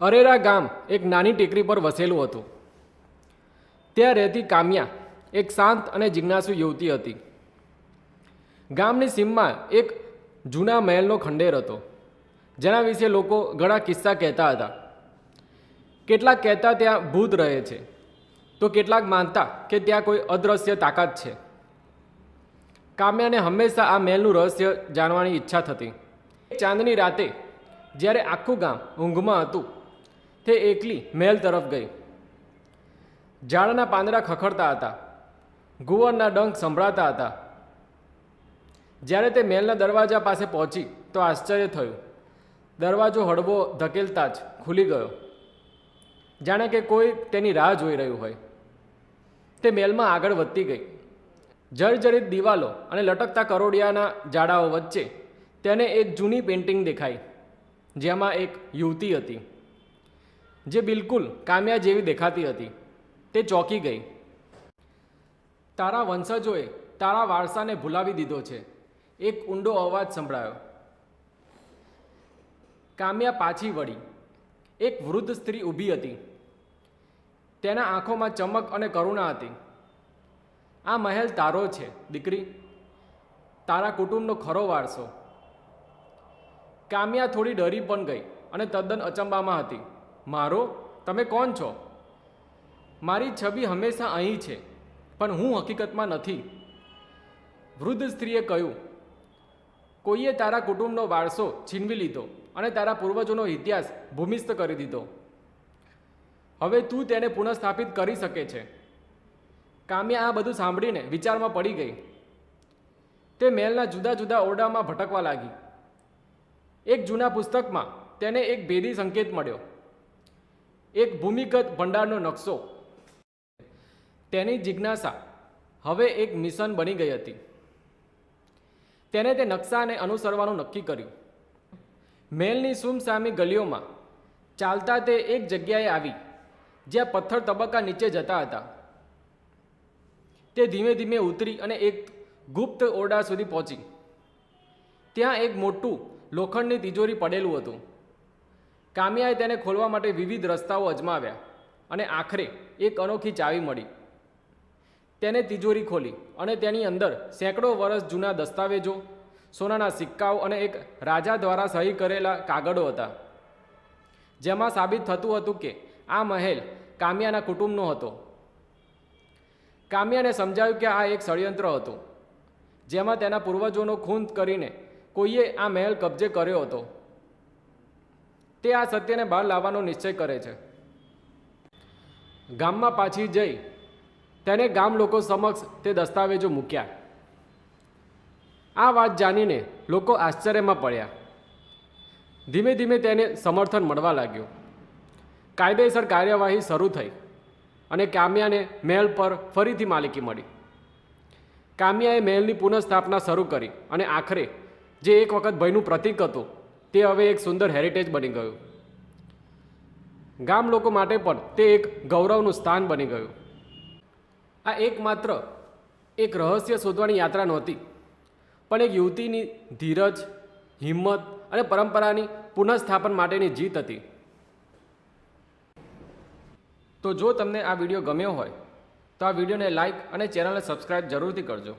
અરેરા ગામ એક નાની ટેકરી પર વસેલું હતું. ત્યાં રહેતી કામ્યા એક શાંત અને જિજ્ઞાસુ યુવતી હતી. ગામની સીમમાં એક જૂના મહેલનો ખંડેર હતો, જેના વિશે લોકો ઘણા કિસ્સા કહેતા હતા. કેટલાક કહેતા ત્યાં ભૂત રહે છે, તો કેટલાક માનતા કે ત્યાં કોઈ અદ્રશ્ય તાકાત છે. કામ્યાને હંમેશા આ મહેલનું રહસ્ય જાણવાની ઈચ્છા થતી. ચાંદની રાતે જ્યારે આખું ગામ ઊંઘમાં હતું તે એકલી મહેલ તરફ ગઈ. ઝાડના પાંદડા ખખડતા હતા. ગુવરના ડંખ સંભળાતા હતા. જ્યારે તે મહેલના દરવાજા પાસે પહોંચી, તો આશ્ચર્ય થયું. દરવાજો હળવો, ધકેલતા જ ખુલી ગયો. જાણે કે કોઈ તેની રાહ જોઈ રહ્યું હોય. તે મહેલમાં આગળ વધતી ગઈ. જર્જરિત દિવાલો અને લટકતા કરોડિયાના જાડાઓ વચ્ચે તેને એક જૂની પેઇન્ટિંગ દેખાઈ, જેમાં એક યુવતી હતી. જે બિલકુલ કામ્યા જેવી દેખાતી હતી. તે ચોંકી ગઈ. તારા વંશજોએ તારા વારસાને ભૂલાવી દીધો છે. એક ઊંડો અવાજ સંભળાયો. કામ્યા પાછી વળી. એક વૃદ્ધ સ્ત્રી ઊભી હતી. તેના આંખોમાં ચમક અને કરુણા હતી. આ મહેલ તારો છે, દીકરી. તારા કુટુંબનો ખરો વારસો. કામ્યા થોડી ડરી પણ ગઈ અને તદ્દન અચંબામાં હતી. મારો, તમે કોણ છો? મારી છબી હંમેશા અહીં છે, પણ હું હકીકતમાં નથી. વૃદ્ધ સ્ત્રીએ કહ્યું, કોઈએ તારા કુટુંબનો વારસો છીનવી લીધો અને તારા પૂર્વજોનો ઇતિહાસ ભૂમિસ્થ કરી દીધો. હવે તું તેને પુનઃસ્થાપિત કરી શકે છે. કામ્યા આ બધું સાંભળીને વિચારમાં પડી ગઈ. તે મહેલના જુદા જુદા ઓરડામાં ભટકવા લાગી. એક જૂના પુસ્તકમાં તેને એક ભેદી સંકેત મળ્યો. એક ભૂમિગત ભંડારનો નકશો. તેની જિજ્ઞાસા હવે એક મિશન બની ગઈ હતી. તેને તે નકશાને અનુસરવાનું નક્કી કર્યું. મહેલની સુમસામી ગલીઓમાં ચાલતા તે એક જગ્યાએ આવી, જ્યાં પથ્થર તબક્કા નીચે જતા હતા. તે ધીમે ધીમે ઉતરી અને એક ગુપ્ત ઓરડા સુધી પહોંચી. ત્યાં એક મોટું લોખંડની તિજોરી પડેલું હતું. કામ્યાએ તેને ખોલવા માટે વિવિધ રસ્તાઓ અજમાવ્યા અને આખરે એક અનોખી ચાવી મળી. તેને તિજોરી ખોલી અને તેની અંદર સેંકડો વર્ષ જૂના દસ્તાવેજો, સોનાના સિક્કાઓ અને એક રાજા દ્વારા સહી કરેલા કાગળો હતા. જેમાં સાબિત થતું હતું કે આ મહેલ કામ્યાના કુટુંબનો હતો. કામ્યાને સમજાયું કે આ એક ષડયંત્ર હતું, જેમાં તેના પૂર્વજોનો ખૂન કરીને કોઈએ આ મહેલ કબજે કર્યો હતો. તે આ સત્યને બહાર લાવવાનો નિશ્ચય કરે છે. ગામમાં પાછી જઈ તેને ગામ લોકો સમક્ષ તે દસ્તાવેજો મૂક્યા. આ વાત જાણીને લોકો આશ્ચર્યમાં પડ્યા. ધીમે ધીમે તેને સમર્થન મળવા લાગ્યું. કાયદેસર કાર્યવાહી શરૂ થઈ અને કામ્યાને મહેલ પર ફરીથી માલિકી મળી. કામ્યાએ મહેલની પુનઃસ્થાપના શરૂ કરી અને આખરે જે એક વખત ભયનું પ્રતીક હતું તે હવે એક સુંદર હેરિટેજ બની ગયું. ગામ લોકો માટે પણ તે એક ગૌરવનું સ્થાન બની ગયું. આ એકમાત્ર એક રહસ્ય શોધવાની યાત્રા નહોતી, પણ એક યુવતીની ધીરજ, હિંમત અને પરંપરાની પુનઃસ્થાપન માટેની જીત હતી. તો જો તમને આ વીડિયો ગમ્યો હોય, તો આ વિડીયોને લાઇક અને ચેનલને સબસ્ક્રાઈબ જરૂરથી કરજો.